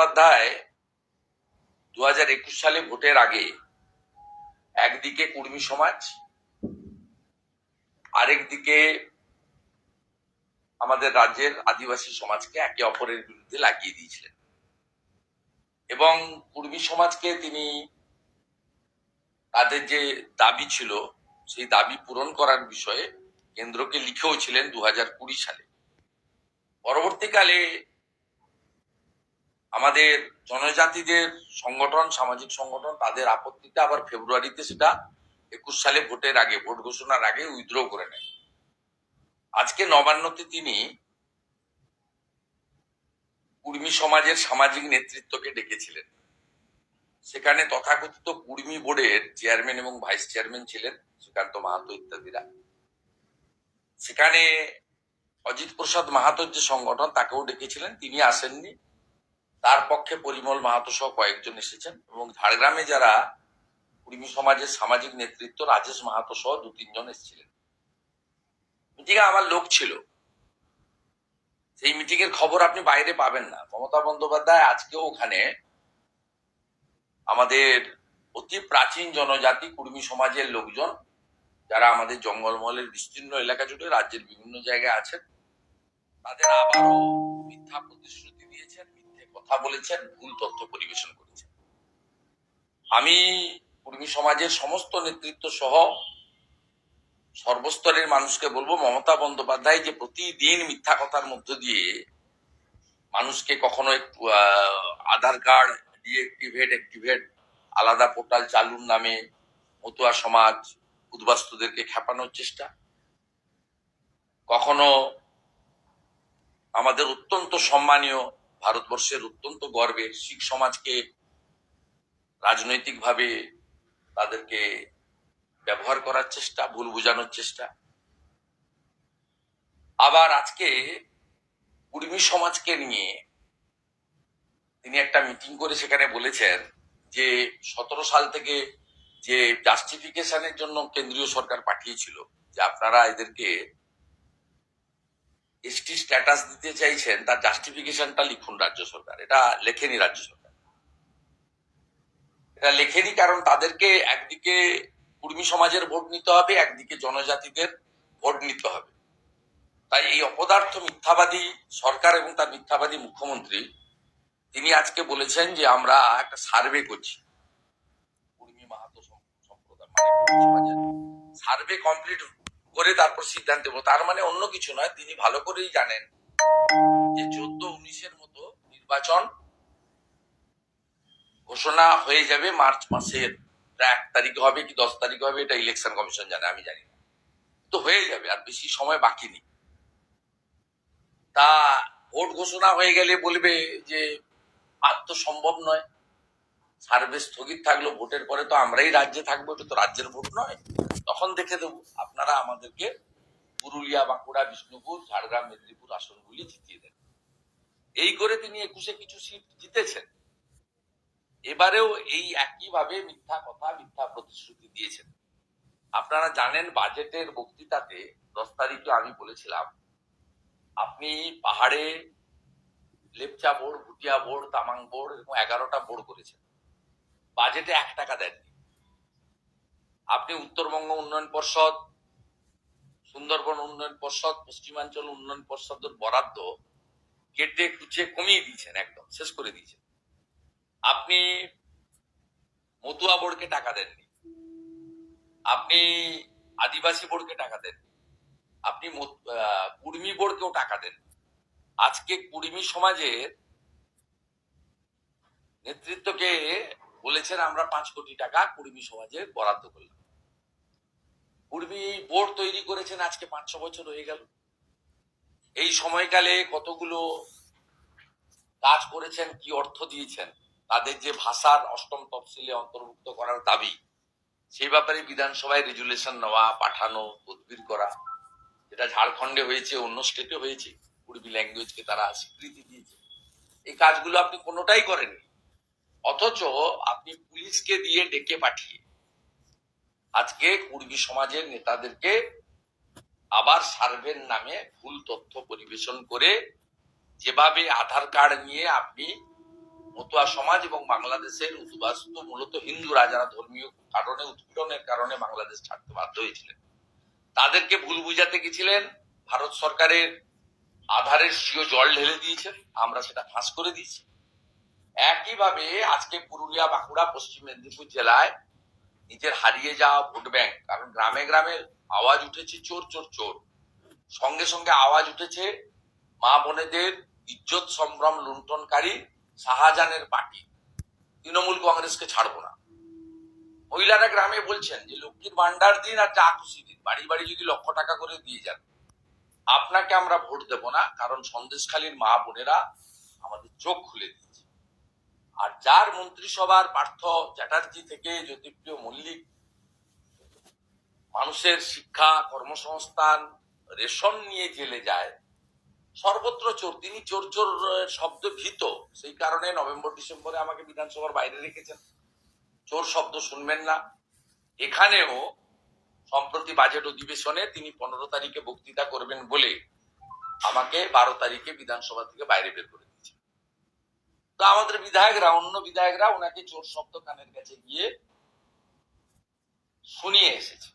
বন্দ্যোপাধ্যায় দু হাজার একুশ সালে ভোটের আগে একদিকে কুর্মী সমাজ, আরেকদিকে আমাদের রাজ্যের আদিবাসী সমাজকে একে অপরের বিরুদ্ধে লাগিয়ে দিয়েছিলেন। এবং কুর্মী সমাজকে তিনি তাদের যে দাবি ছিল, সেই দাবি পূরণ করার বিষয়ে কেন্দ্রকে লিখেও ছিলেন দু হাজার কুড়ি সালে। পরবর্তীকালে আমাদের জনজাতিদের সংগঠন, সামাজিক সংগঠন, তাদের আপত্তিতে আবার ফেব্রুয়ারিতে সেটা একুশ সালে ভোটের আগে, ভোট ঘোষণার আগে উইথড্র করে নেয়। আজকে নবান্নতে তিনি কুর্মী সমাজের সামাজিক নেতৃত্বকে ডেকেছিলেন। সেখানে তথাকথিত কুর্মী বোর্ডের চেয়ারম্যান এবং ভাইস চেয়ারম্যান ছিলেন শ্রীকান্ত মাহাতো ইত্যাদিরা। সেখানে অজিত প্রসাদ মাহাতোর যে সংগঠন, তাকেও ডেকেছিলেন। তিনি আসেননি। তার পক্ষে পরিমল মাহাতো সহ কয়েকজন এসেছেন এবং ঝাড়গ্রামে যারা কুর্মী সমাজের সামাজিক নেতৃত্ব, রাজেশ মাহাতো সহ দু, তিনজন এসেছিলেন। মিটিংয়ে আমার লোক ছিল। সেই মিটিং এর খবর আপনি বাইরে পাবেন না। মমতা বন্দ্যোপাধ্যায় আজকেও ওখানে আমাদের অতি প্রাচীন জনজাতি কুর্মী সমাজের লোকজন, যারা আমাদের জঙ্গলমহলের বিস্তীর্ণ এলাকা জুড়ে রাজ্যের বিভিন্ন জায়গায় আছেন, তাদের আবারও মিথ্যা প্রতিশ্রুতি দিয়েছেন। কথা বলেছেন, ভুল তথ্য পরিবেশন করেছেন। আমি কুর্মী সমাজের সমস্ত নেতৃত্ব সহ সর্বস্তরের মানুষকে বলব, মমতা বন্দ্যোপাধ্যায় যে প্রতিদিন মিথ্যা কথার মধ্য দিয়ে মানুষকে কখনো আধার কার্ড ডিএক্টিভেট অ্যাক্টিভেট আলাদা পোর্টাল চালুর নামে মতুয়া সমাজ উদ্বাস্তুদেরকে খেপানোর চেষ্টা। কখনো আমাদের অত্যন্ত সম্মানীয় ভারতবর্ষের অত্যন্ত গর্বের শিখ সমাজকে রাজনৈতিকভাবে তাদেরকে ব্যবহার করার চেষ্টা, ভুল বোঝানোর চেষ্টা। আবার আজকে কুর্মী সমাজকে নিয়ে তিনি একটা মিটিং করে সেখানে বলেছেন যে সতেরো সাল থেকে যে জাস্টিফিকেশনের জন্য কেন্দ্রীয় সরকার পাঠিয়েছিল, যে আপনারা এদেরকে এসটি স্ট্যাটাস দিতে চাইছেন, তার জাস্টিফিকেশনটা লিখুন রাজ্য সরকার। এটা লেখেনি রাজ্য সরকার। এটা লেখেনি কারণ তাদেরকে একদিকে কুর্মী সমাজের ভোট নিতে হবে, একদিকে জনজাতিদের ভোট নিতে হবে। তাই এই অপদার্থ মিথ্যাবাদী সরকার এবং তার মিথ্যাবাদী মুখ্যমন্ত্রী, তিনি আজকে বলেছেন যে আমরা একটা সার্ভে করছি। মানে সার্ভে কমপ্লিট করে তারপর সিদ্ধান্ত নেব। তার মানে অন্য কিছু নয়, তিনি ভালো করেই জানেন যে চোদ্দ উনিশের মতো নির্বাচন ঘোষণা হয়ে যাবে মার্চ মাসের। এক তারিখে হবে কি দশ তারিখে হবে, এটা ইলেকশন কমিশন জানে, আমি জানি না। তো হয়ে যাবে, আর বেশি সময় বাকি নেই। তা ভোট ঘোষণা হয়ে গেলে বলবে যে আর তো সম্ভব নয়। সার্ভে স্থগিত থাকল, ভোটের পরে তো আমরাই রাজ্যে থাকব, এটা তো রাজ্যের ভোট নয়। তখন দেখে দেবো। আপনারা আমাদেরকে পুরুলিয়া, বাঁকুড়া, বিষ্ণুপুর, ঝাড়গ্রাম, মেদিনীপুর আসনগুলি জিতিয়ে দেন। এই করে তিনি একুশে কিছু সিট জিতেছেন। এবারেও এই একইভাবে মিথ্যা কথা, মিথ্যা প্রতিশ্রুতি দিয়েছেন। আপনারা জানেন, বাজেটের বক্তৃতাতে দশ তারিখে আমি বলেছিলাম, আপনি পাহাড়ে Lepcha board, Bhutia board, Tamang board এবং এগারোটা বোর্ড করেছেন। বাজেটে এক টাকা দেননি। আপনি উত্তরবঙ্গ উন্নয়ন পর্ষদ, সুন্দরবন উন্নয়ন পর্ষদ, পশ্চিমাঞ্চল উন্নয়ন পর্ষদের বরাদ্দ কেটে কুচে কমিয়ে দিয়েছেন একদম, শেষ করে দিয়েছেন। আপনি মতুয়া বোর্ডকে টাকা দেননি, আপনি আদিবাসী বোর্ডকে টাকা দেন আপনি কুর্মী বোর্ডকেও টাকা দেন আজকে কুর্মী সমাজের নেতৃত্বকে বলেছেন, আমরা পাঁচ কোটি টাকা কুর্মী সমাজে বরাদ্দ করলাম। কুর্মী বোর্ড তৈরি করেছেন, আজকে পাঁচ, ছ বছর হয়ে গেল। এই সময়কালে কতগুলো কাজ করেছেন, কি অর্থ দিয়েছেন, তাদের যে ভাষার অষ্টম তফসিলে অন্তর্ভুক্ত করার দাবি, সেই ব্যাপারে বিধানসভায় রেজুলেশন নেওয়া, পাঠানো, তদবির করা, যেটা ঝাড়খণ্ডে হয়েছে, অন্য স্টেটে হয়েছে কুড়বি ল্যাঙ্গুয়েজকে তারা স্বীকৃতি দিয়েছে। এই কাজগুলো আপনি কোনোটাই করেননি। অথচ আপনি পুলিশকে দিয়ে ডেকে পাঠিয়ে আজকে কুর্বী সমাজের নেতাদেরকে আবার সার্ভের নামে ভুল তথ্য পরিবেশন করে যেভাবে আধার কার্ড নিয়ে আপনি মতুয়া সমাজ এবং বাংলাদেশের উদ্বাস্ত, মূলত হিন্দুরা যারা ধর্মীয় কারণে, উৎপীড়নের কারণে বাংলাদেশ ছাড়তে বাধ্য হয়েছিলেন। তাদেরকে ভুল বুঝাতে গেছিলেন। ভারত সরকারের আধারের সিও জল ঢেলে দিয়েছেন আমরা সেটা ফাঁস করে দিয়েছি। একইভাবে আজকে পুরুলিয়া, বাঁকুড়া, পশ্চিম মেদিনীপুর জেলায় নিজের হারিয়ে যাওয়া ভোট ব্যাংক। কারণ গ্রামে গ্রামে আওয়াজ উঠেছে চোর চোর চোর। সঙ্গে সঙ্গে আওয়াজ উঠেছে মা বোনেদের ইজ্জত সম্ভ্রম লুণ্ঠনকারী শাহজাহানের পার্টি। তৃণমূল কংগ্রেসকে ছাড়বো না। মহিলারা গ্রামে বলছেন যে, লক্ষ্মীর ভান্ডার দিন আর যা খুশি দিন। বাড়ি বাড়ি যদি লক্ষ টাকা করে দিয়ে যান। আপনাকে আমরা ভোট দেব না, কারণ সন্দেশখালীর মা বোনেরা আমাদের চোখ খুলে দিয়েছে। আর যার মন্ত্রিসভার পার্থ চ্যাটার্জি থেকে জ্যোতিপ্রিয় মল্লিক, মানুষের শিক্ষা, কর্মসংস্থান, রেশন নিয়ে জেলে যায়। সর্বত্র চোর, তিনি চোর চোর শব্দ ভীত। সেই কারণে নভেম্বর, ডিসেম্বরে আমাকে বিধানসভার বাইরে রেখেছেন। চোর শব্দ শুনবেন না। এখানেও সম্প্রতি বাজেট অধিবেশনে তিনি পনেরো তারিখে বক্তৃতা করবেন বলে আমাকে বারো তারিখে বিধানসভা থেকে বাইরে বের করে তো আমাদের বিধায়করা অন্য বিধায়করা ওনাকে চোর শব্দ কানের কাছে গিয়ে শুনিয়ে এসেছে।